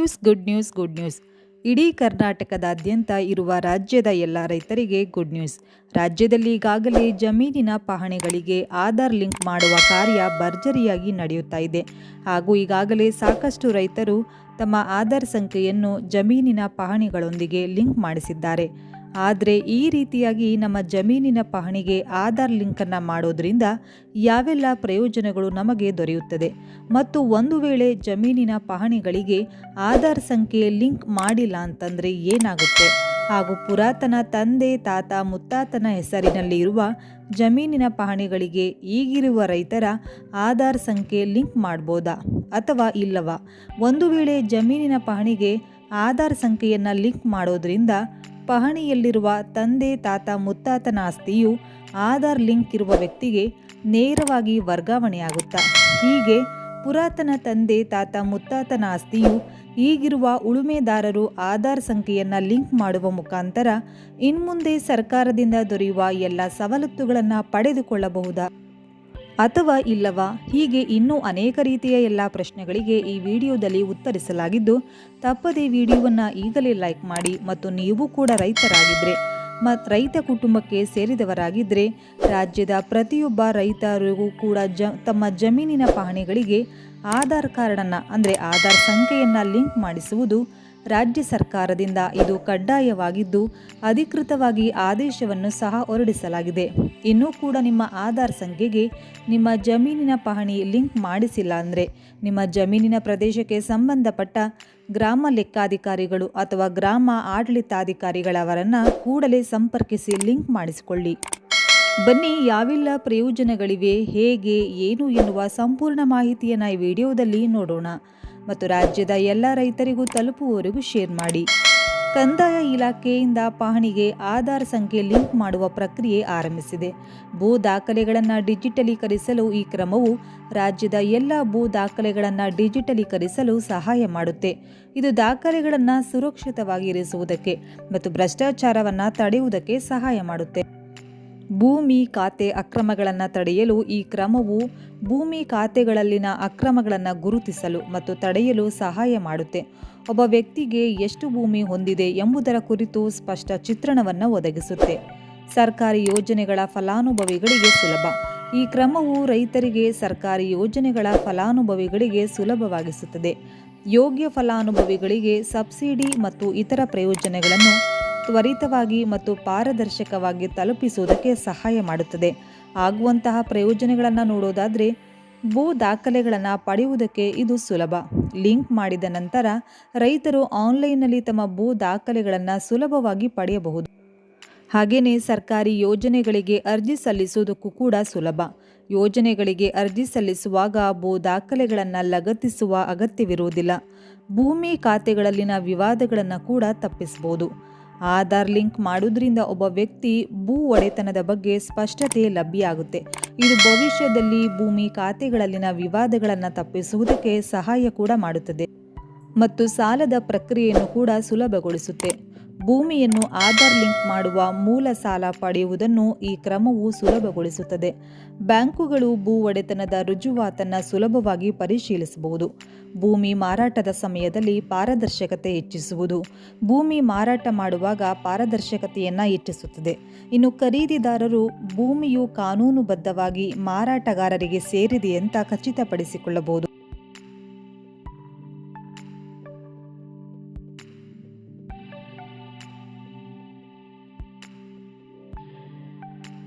News, good news good news. ಇಡೀ ಕರ್ನಾಟಕದಾದ್ಯಂತ ಇರುವ ರಾಜ್ಯದ ಎಲ್ಲ ರೈತರಿಗೆ ಗುಡ್ ನ್ಯೂಸ್. ರಾಜ್ಯದಲ್ಲಿ ಈಗಾಗಲೇ ಜಮೀನಿನ ಪಹಣಿಗಳಿಗೆ ಆಧಾರ್ ಲಿಂಕ್ ಮಾಡುವ ಕಾರ್ಯ ಭರ್ಜರಿಯಾಗಿ ನಡೆಯುತ್ತಾ ಇದೆ. ಹಾಗೂ ಈಗಾಗಲೇ ಸಾಕಷ್ಟು ರೈತರು ತಮ್ಮ ಆಧಾರ್ ಸಂಖ್ಯೆಯನ್ನು ಜಮೀನಿನ ಪಹಣಿಗಳೊಂದಿಗೆ ಲಿಂಕ್ ಮಾಡಿಸಿದ್ದಾರೆ. ಆದರೆ ಈ ರೀತಿಯಾಗಿ ನಮ್ಮ ಜಮೀನಿನ ಪಹಣಿಗೆ ಆಧಾರ್ ಲಿಂಕನ್ನು ಮಾಡೋದ್ರಿಂದ ಯಾವೆಲ್ಲ ಪ್ರಯೋಜನಗಳು ನಮಗೆ ದೊರೆಯುತ್ತದೆ ಮತ್ತು ಒಂದು ವೇಳೆ ಜಮೀನಿನ ಪಹಣಿಗಳಿಗೆ ಆಧಾರ್ ಸಂಖ್ಯೆ ಲಿಂಕ್ ಮಾಡಿಲ್ಲ ಅಂತಂದರೆ ಏನಾಗುತ್ತೆ? ಹಾಗೂ ಪುರಾತನ ತಂದೆ, ತಾತ, ಮುತ್ತಾತನ ಹೆಸರಿನಲ್ಲಿ ಇರುವ ಜಮೀನಿನ ಪಹಣಿಗಳಿಗೆ ಈಗಿರುವ ರೈತರ ಆಧಾರ್ ಸಂಖ್ಯೆ ಲಿಂಕ್ ಮಾಡ್ಬೋದಾ ಅಥವಾ ಇಲ್ಲವಾ? ಒಂದು ವೇಳೆ ಜಮೀನಿನ ಪಹಣಿಗೆ ಆಧಾರ್ ಸಂಖ್ಯೆಯನ್ನು ಲಿಂಕ್ ಮಾಡೋದ್ರಿಂದ ಪಹಣಿಯಲ್ಲಿರುವ ತಂದೆ, ತಾತ, ಮುತ್ತಾತನ ಆಸ್ತಿಯು ಆಧಾರ್ ಲಿಂಕ್ ಇರುವ ವ್ಯಕ್ತಿಗೆ ನೇರವಾಗಿ ವರ್ಗಾವಣೆಯಾಗುತ್ತಾ. ಹೀಗೆ ಪುರಾತನ ತಂದೆ, ತಾತ, ಮುತ್ತಾತನ ಆಸ್ತಿಯು ಈಗಿರುವ ಉಳುಮೆದಾರರು ಆಧಾರ್ ಸಂಖ್ಯೆಯನ್ನು ಲಿಂಕ್ ಮಾಡುವ ಮುಖಾಂತರ ಇನ್ಮುಂದೆ ಸರ್ಕಾರದಿಂದ ದೊರೆಯುವ ಎಲ್ಲ ಸವಲತ್ತುಗಳನ್ನು ಪಡೆದುಕೊಳ್ಳಬಹುದಾ? ಅಥವಾ ಇಲ್ಲವಾ? ಹೀಗೆ ಇನ್ನೂ ಅನೇಕ ರೀತಿಯ ಎಲ್ಲ ಪ್ರಶ್ನೆಗಳಿಗೆ ಈ ವಿಡಿಯೋದಲ್ಲಿ ಉತ್ತರಿಸಲಾಗಿದ್ದು, ತಪ್ಪದೇ ವಿಡಿಯೋವನ್ನು ಈಗಲೇ ಲೈಕ್ ಮಾಡಿ ಮತ್ತು ನೀವು ಕೂಡ ರೈತರಾಗಿದ್ದರೆ ಮತ್ತು ರೈತ ಕುಟುಂಬಕ್ಕೆ ಸೇರಿದವರಾಗಿದ್ದರೆ ರಾಜ್ಯದ ಪ್ರತಿಯೊಬ್ಬ ರೈತರಿಗೂ ಕೂಡ ಜ, ತಮ್ಮ ಜಮೀನಿನ ಪಹಣಿಗಳಿಗೆ ಆಧಾರ್ ಕಾರ್ಡನ್ನು, ಅಂದರೆ ಆಧಾರ್ ಸಂಖ್ಯೆಯನ್ನು ಲಿಂಕ್ ಮಾಡಿಸುವುದು ರಾಜ್ಯ ಸರ್ಕಾರದಿಂದ ಇದು ಕಡ್ಡಾಯವಾಗಿದ್ದು, ಅಧಿಕೃತವಾಗಿ ಆದೇಶವನ್ನು ಸಹ ಹೊರಡಿಸಲಾಗಿದೆ. ಇನ್ನೂ ಕೂಡ ನಿಮ್ಮ ಆಧಾರ್ ಸಂಖ್ಯೆಗೆ ನಿಮ್ಮ ಜಮೀನಿನ ಪಹಣಿ ಲಿಂಕ್ ಮಾಡಿಸಿಲ್ಲ ಅಂದರೆ ನಿಮ್ಮ ಜಮೀನಿನ ಪ್ರದೇಶಕ್ಕೆ ಸಂಬಂಧಪಟ್ಟ ಗ್ರಾಮ ಲೆಕ್ಕಾಧಿಕಾರಿಗಳು ಅಥವಾ ಗ್ರಾಮ ಆಡಳಿತಾಧಿಕಾರಿಗಳವರನ್ನು ಕೂಡಲೇ ಸಂಪರ್ಕಿಸಿ ಲಿಂಕ್ ಮಾಡಿಸಿಕೊಳ್ಳಿ. ಬನ್ನಿ, ಯಾವೆಲ್ಲ ಪ್ರಯೋಜನಗಳಿವೆ, ಹೇಗೆ, ಏನು ಎನ್ನುವ ಸಂಪೂರ್ಣ ಮಾಹಿತಿಯನ್ನು ಈ ವಿಡಿಯೋದಲ್ಲಿ ನೋಡೋಣ. ಮತ್ತು ರಾಜ್ಯದ ಎಲ್ಲ ರೈತರಿಗೂ ತಲುಪುವವರೆಗೂ ಶೇರ್ ಮಾಡಿ. ಕಂದಾಯ ಇಲಾಖೆಯಿಂದ ಪಹಣಿಗೆ ಆಧಾರ್ ಸಂಖ್ಯೆ ಲಿಂಕ್ ಮಾಡುವ ಪ್ರಕ್ರಿಯೆ ಆರಂಭಿಸಿದೆ. ಭೂ ದಾಖಲೆಗಳನ್ನು ಡಿಜಿಟಲೀಕರಿಸಲು ಈ ಕ್ರಮವು ರಾಜ್ಯದ ಎಲ್ಲ ಭೂ ದಾಖಲೆಗಳನ್ನು ಡಿಜಿಟಲೀಕರಿಸಲು ಸಹಾಯ ಮಾಡುತ್ತೆ. ಇದು ದಾಖಲೆಗಳನ್ನು ಸುರಕ್ಷಿತವಾಗಿ ಇರಿಸುವುದಕ್ಕೆ ಮತ್ತು ಭ್ರಷ್ಟಾಚಾರವನ್ನು ತಡೆಯುವುದಕ್ಕೆ ಸಹಾಯ ಮಾಡುತ್ತೆ. ಭೂಮಿ ಖಾತೆ ಅಕ್ರಮಗಳನ್ನು ತಡೆಯಲು ಈ ಕ್ರಮವು ಭೂಮಿ ಖಾತೆಗಳಲ್ಲಿನ ಅಕ್ರಮಗಳನ್ನು ಗುರುತಿಸಲು ಮತ್ತು ತಡೆಯಲು ಸಹಾಯ ಮಾಡುತ್ತೆ. ಒಬ್ಬ ವ್ಯಕ್ತಿಗೆ ಎಷ್ಟು ಭೂಮಿ ಹೊಂದಿದೆ ಎಂಬುದರ ಕುರಿತು ಸ್ಪಷ್ಟ ಚಿತ್ರಣವನ್ನು ಒದಗಿಸುತ್ತೆ. ಸರ್ಕಾರಿ ಯೋಜನೆಗಳ ಫಲಾನುಭವಿಗಳಿಗೆ ಸುಲಭ. ಈ ಕ್ರಮವು ರೈತರಿಗೆ ಸರ್ಕಾರಿ ಯೋಜನೆಗಳ ಫಲಾನುಭವಿಗಳಿಗೆ ಸುಲಭವಾಗಿಸುತ್ತದೆ. ಯೋಗ್ಯ ಫಲಾನುಭವಿಗಳಿಗೆ ಸಬ್ಸಿಡಿ ಮತ್ತು ಇತರ ಪ್ರಯೋಜನಗಳನ್ನು ತ್ವರಿತವಾಗಿ ಮತ್ತು ಪಾರದರ್ಶಕವಾಗಿ ತಲುಪಿಸುವುದಕ್ಕೆ ಸಹಾಯ ಮಾಡುತ್ತದೆ. ಆಗುವಂತಹ ಪ್ರಯೋಜನಗಳನ್ನು ನೋಡೋದಾದರೆ, ಭೂ ದಾಖಲೆಗಳನ್ನು ಪಡೆಯುವುದಕ್ಕೆ ಇದು ಸುಲಭ. ಲಿಂಕ್ ಮಾಡಿದ ನಂತರ ರೈತರು ಆನ್ಲೈನ್ನಲ್ಲಿ ತಮ್ಮ ಭೂ ದಾಖಲೆಗಳನ್ನು ಸುಲಭವಾಗಿ ಪಡೆಯಬಹುದು. ಹಾಗೆಯೇ ಸರ್ಕಾರಿ ಯೋಜನೆಗಳಿಗೆ ಅರ್ಜಿ ಸಲ್ಲಿಸುವುದಕ್ಕೂ ಕೂಡ ಸುಲಭ. ಯೋಜನೆಗಳಿಗೆ ಅರ್ಜಿ ಸಲ್ಲಿಸುವಾಗ ಭೂ ದಾಖಲೆಗಳನ್ನು ಲಗತ್ತಿಸುವ ಅಗತ್ಯವಿರುವುದಿಲ್ಲ. ಭೂಮಿ ಖಾತೆಗಳಲ್ಲಿನ ವಿವಾದಗಳನ್ನು ಕೂಡ ತಪ್ಪಿಸಬಹುದು. ಆಧಾರ್ ಲಿಂಕ್ ಮಾಡುವುದರಿಂದ ಒಬ್ಬ ವ್ಯಕ್ತಿ ಭೂ ಒಡೆತನದ ಬಗ್ಗೆ ಸ್ಪಷ್ಟತೆ ಲಭ್ಯ ಆಗುತ್ತೆ ಇದು ಭವಿಷ್ಯದಲ್ಲಿ ಭೂಮಿ ಖಾತೆಗಳಲ್ಲಿನ ವಿವಾದಗಳನ್ನು ತಪ್ಪಿಸುವುದಕ್ಕೆ ಸಹಾಯ ಕೂಡ ಮಾಡುತ್ತದೆ. ಮತ್ತು ಸಾಲದ ಪ್ರಕ್ರಿಯೆಯನ್ನು ಕೂಡ ಸುಲಭಗೊಳಿಸುತ್ತೆ. ಭೂಮಿಯನ್ನು ಆಧಾರ್ ಲಿಂಕ್ ಮಾಡುವ ಮೂಲ ಸಾಲ ಪಡೆಯುವುದನ್ನು ಈ ಕ್ರಮವು ಸುಲಭಗೊಳಿಸುತ್ತದೆ. ಬ್ಯಾಂಕುಗಳು ಭೂ ಒಡೆತನದ ರುಜುವಾತನ್ನು ಸುಲಭವಾಗಿ ಪರಿಶೀಲಿಸಬಹುದು. ಭೂಮಿ ಮಾರಾಟದ ಸಮಯದಲ್ಲಿ ಪಾರದರ್ಶಕತೆ ಹೆಚ್ಚಿಸುವುದು. ಭೂಮಿ ಮಾರಾಟ ಮಾಡುವಾಗ ಪಾರದರ್ಶಕತೆಯನ್ನು ಹೆಚ್ಚಿಸುತ್ತದೆ. ಇನ್ನು ಖರೀದಿದಾರರು ಭೂಮಿಯು ಕಾನೂನುಬದ್ಧವಾಗಿ ಮಾರಾಟಗಾರರಿಗೆ ಸೇರಿದೆ ಅಂತ ಖಚಿತಪಡಿಸಿಕೊಳ್ಳಬಹುದು.